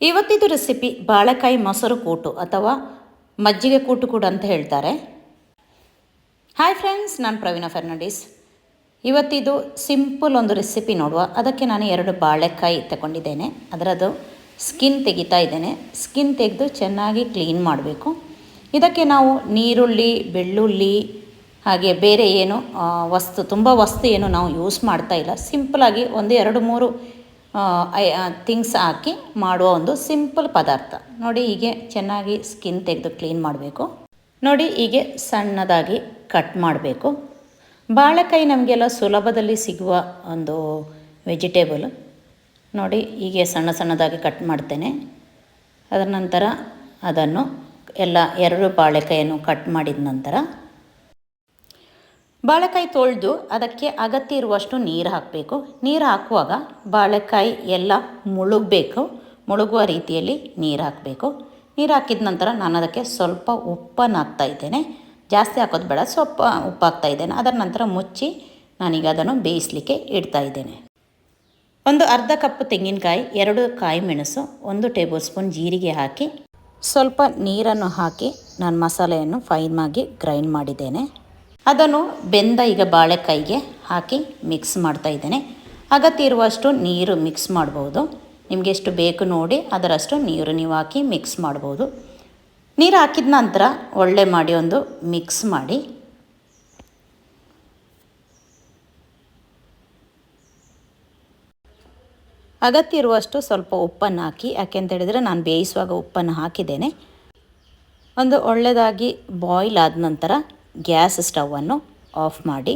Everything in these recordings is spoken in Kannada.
ಇವತ್ತಿದು ರೆಸಿಪಿ ಬಾಳೆಕಾಯಿ ಮೊಸರು ಕೂಟು ಅಥವಾ ಮಜ್ಜಿಗೆ ಕೂಟು ಕೂಡ ಅಂತ ಹೇಳ್ತಾರೆ. ಹಾಯ್ ಫ್ರೆಂಡ್ಸ್ ನಾನು ಪ್ರವೀಣ ಫರ್ನಾಂಡಿಸ್ ಇವತ್ತಿದು ಸಿಂಪಲ್ ಒಂದು ರೆಸಿಪಿ ನೋಡುವ. ಅದಕ್ಕೆ ನಾನು ಎರಡು ಬಾಳೆಕಾಯಿ ತಗೊಂಡಿದ್ದೇನೆ. ಅದರದ್ದು ಸ್ಕಿನ್ ತೆಗಿತಾ ಇದ್ದೇನೆ. ಸ್ಕಿನ್ ತೆಗೆದು ಚೆನ್ನಾಗಿ ಕ್ಲೀನ್ ಮಾಡಬೇಕು. ಇದಕ್ಕೆ ನಾವು ನೀರುಳ್ಳಿ, ಬೆಳ್ಳುಳ್ಳಿ, ಹಾಗೆ ಬೇರೆ ಏನು ವಸ್ತು, ತುಂಬ ವಸ್ತು ಏನು ನಾವು ಯೂಸ್ ಮಾಡ್ತಾ ಇಲ್ಲ. ಸಿಂಪಲಾಗಿ ಒಂದು ಎರಡು ಮೂರು ಥಿಂಗ್ಸ್ ಹಾಕಿ ಮಾಡುವ ಒಂದು ಸಿಂಪಲ್ ಪದಾರ್ಥ. ನೋಡಿ, ಹೀಗೆ ಚೆನ್ನಾಗಿ ಸ್ಕಿನ್ ತೆಗೆದು ಕ್ಲೀನ್ ಮಾಡಬೇಕು. ನೋಡಿ, ಹೀಗೆ ಸಣ್ಣದಾಗಿ ಕಟ್ ಮಾಡಬೇಕು. ಬಾಳೆಕಾಯಿ ನಮಗೆಲ್ಲ ಸುಲಭದಲ್ಲಿ ಸಿಗುವ ಒಂದು ವೆಜಿಟೇಬಲ್ ನೋಡಿ, ಹೀಗೆ ಸಣ್ಣ ಸಣ್ಣದಾಗಿ ಕಟ್ ಮಾಡ್ತೇನೆ. ಅದರ ನಂತರ ಅದನ್ನು ಎಲ್ಲ ಎರಡು ಬಾಳೆಕಾಯನ್ನು ಕಟ್ ಮಾಡಿದ ನಂತರ ಬಾಳೆಕಾಯಿ ತೊಳೆದು ಅದಕ್ಕೆ ಅಗತ್ಯ ಇರುವಷ್ಟು ನೀರು ಹಾಕಬೇಕು. ನೀರು ಹಾಕುವಾಗ ಬಾಳೆಕಾಯಿ ಎಲ್ಲ ಮುಳುಗಬೇಕು. ಮುಳುಗುವ ರೀತಿಯಲ್ಲಿ ನೀರು ಹಾಕಬೇಕು. ನೀರು ಹಾಕಿದ ನಂತರ ನಾನು ಅದಕ್ಕೆ ಸ್ವಲ್ಪ ಉಪ್ಪನ್ನು ಹಾಕ್ತಾ ಇದ್ದೇನೆ. ಜಾಸ್ತಿ ಹಾಕೋದು ಬೇಡ, ಸ್ವಲ್ಪ ಉಪ್ಪು ಹಾಕ್ತಾ ಇದ್ದೇನೆ. ಅದರ ನಂತರ ಮುಚ್ಚಿ ನಾನೀಗ ಅದನ್ನು ಬೇಯಿಸಲಿಕ್ಕೆ ಇಡ್ತಾ ಇದ್ದೇನೆ. ಒಂದು ಅರ್ಧ ಕಪ್ ತೆಂಗಿನಕಾಯಿ, ಎರಡು ಕಾಯಿ ಮೆಣಸು, ಒಂದು ಟೇಬಲ್ ಸ್ಪೂನ್ ಜೀರಿಗೆ ಹಾಕಿ ಸ್ವಲ್ಪ ನೀರನ್ನು ಹಾಕಿ ನಾನು ಮಸಾಲೆಯನ್ನು ಫೈನ್ ಆಗಿ ಗ್ರೈಂಡ್ ಮಾಡಿದ್ದೇನೆ. ಅದನ್ನು ಬೆಂದ ಈಗ ಬಾಳೆಕಾಯಿಗೆ ಹಾಕಿ ಮಿಕ್ಸ್ ಮಾಡ್ತಾ ಇದ್ದೇನೆ. ಅಗತ್ಯ ಇರುವಷ್ಟು ನೀರು ಮಿಕ್ಸ್ ಮಾಡ್ಬೋದು. ನಿಮಗೆ ಎಷ್ಟು ಬೇಕು ನೋಡಿ ಅದರಷ್ಟು ನೀರು ನೀವು ಹಾಕಿ ಮಿಕ್ಸ್ ಮಾಡ್ಬೋದು. ನೀರು ಹಾಕಿದ ನಂತರ ಒಳ್ಳೆ ಮಾಡಿ ಒಂದು ಮಿಕ್ಸ್ ಮಾಡಿ. ಅಗತ್ಯ ಇರುವಷ್ಟು ಸ್ವಲ್ಪ ಉಪ್ಪನ್ನು ಹಾಕಿ ಯಾಕೆಂತ ಹೇಳಿದರೆ ನಾನು ಬೇಯಿಸುವಾಗ ಉಪ್ಪನ್ನು ಹಾಕಿದ್ದೇನೆ. ಒಂದು ಒಳ್ಳೆಯದಾಗಿ ಬಾಯ್ಲ್ ಆದ ನಂತರ ಗ್ಯಾಸ್ ಸ್ಟವನ್ನು ಆಫ್ ಮಾಡಿ.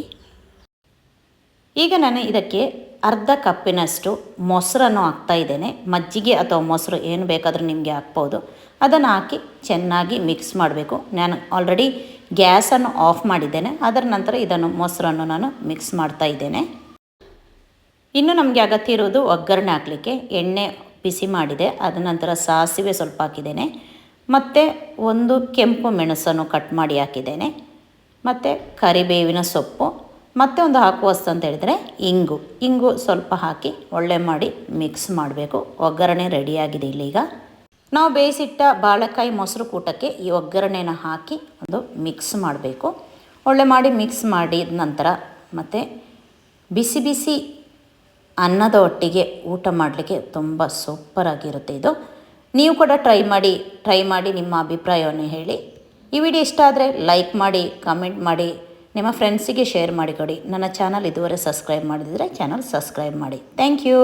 ಈಗ ನಾನು ಇದಕ್ಕೆ ಅರ್ಧ ಕಪ್ಪಿನಷ್ಟು ಮೊಸರನ್ನು ಹಾಕ್ತಾ ಇದ್ದೇನೆ. ಮಜ್ಜಿಗೆ ಅಥವಾ ಮೊಸರು ಏನು ಬೇಕಾದರೂ ನಿಮಗೆ ಹಾಕ್ಬೋದು. ಅದನ್ನು ಹಾಕಿ ಚೆನ್ನಾಗಿ ಮಿಕ್ಸ್ ಮಾಡಬೇಕು. ನಾನು ಆಲ್ರೆಡಿ ಗ್ಯಾಸನ್ನು ಆಫ್ ಮಾಡಿದ್ದೇನೆ. ಅದರ ನಂತರ ಇದನ್ನು ಮೊಸರನ್ನು ನಾನು ಮಿಕ್ಸ್ ಮಾಡ್ತಾ ಇದ್ದೇನೆ. ಇನ್ನು ನಮಗೆ ಅಗತ್ಯ ಇರೋದು ಒಗ್ಗರಣೆ ಹಾಕಲಿಕ್ಕೆ. ಎಣ್ಣೆ ಬಿಸಿ ಮಾಡಿದೆ. ಅದ ನಂತರ ಸಾಸಿವೆ ಸ್ವಲ್ಪ ಹಾಕಿದ್ದೇನೆ. ಮತ್ತು ಒಂದು ಕೆಂಪು ಮೆಣಸನ್ನು ಕಟ್ ಮಾಡಿ ಹಾಕಿದ್ದೇನೆ. ಮತ್ತು ಕರಿಬೇವಿನ ಸೊಪ್ಪು, ಮತ್ತೆ ಒಂದು ಹಾಕುವ ವಸ್ತು ಅಂತ ಹೇಳಿದರೆ ಇಂಗು. ಇಂಗು ಸ್ವಲ್ಪ ಹಾಕಿ ಒಳ್ಳೆ ಮಾಡಿ ಮಿಕ್ಸ್ ಮಾಡಬೇಕು. ಒಗ್ಗರಣೆ ರೆಡಿಯಾಗಿದೆ ಇಲ್ಲೀಗ. ನಾವು ಬೇಯಿಸಿಟ್ಟ ಬಾಳೆಕಾಯಿ ಮೊಸರು ಕೂಟಕ್ಕೆ ಈ ಒಗ್ಗರಣೆನ ಹಾಕಿ ಒಂದು ಮಿಕ್ಸ್ ಮಾಡಬೇಕು. ಒಳ್ಳೆ ಮಾಡಿ ಮಿಕ್ಸ್ ಮಾಡಿದ ನಂತರ ಮತ್ತು ಬಿಸಿ ಬಿಸಿ ಅನ್ನದ ಒಟ್ಟಿಗೆ ಊಟ ಮಾಡಲಿಕ್ಕೆ ತುಂಬ ಸೂಪರಾಗಿರುತ್ತೆ ಇದು. ನೀವು ಕೂಡ ಟ್ರೈ ಮಾಡಿ ಟ್ರೈ ಮಾಡಿ ನಿಮ್ಮ ಅಭಿಪ್ರಾಯವನ್ನು ಹೇಳಿ. ಈ ವಿಡಿಯೋ ಇಷ್ಟ ಆದರೆ ಲೈಕ್ ಮಾಡಿ ಕಮೆಂಟ್ ಮಾಡಿ, ನಿಮ್ಮ ಫ್ರೆಂಡ್ಸಿಗೆ ಶೇರ್ ಮಾಡಿಕೊಡಿ ನನ್ನ ಚಾನಲ್ ಇದುವರೆ ಸಬ್ಸ್ಕ್ರೈಬ್ ಮಾಡಿದರೆ ಚಾನಲ್ ಸಬ್ಸ್ಕ್ರೈಬ್ ಮಾಡಿ. Thank you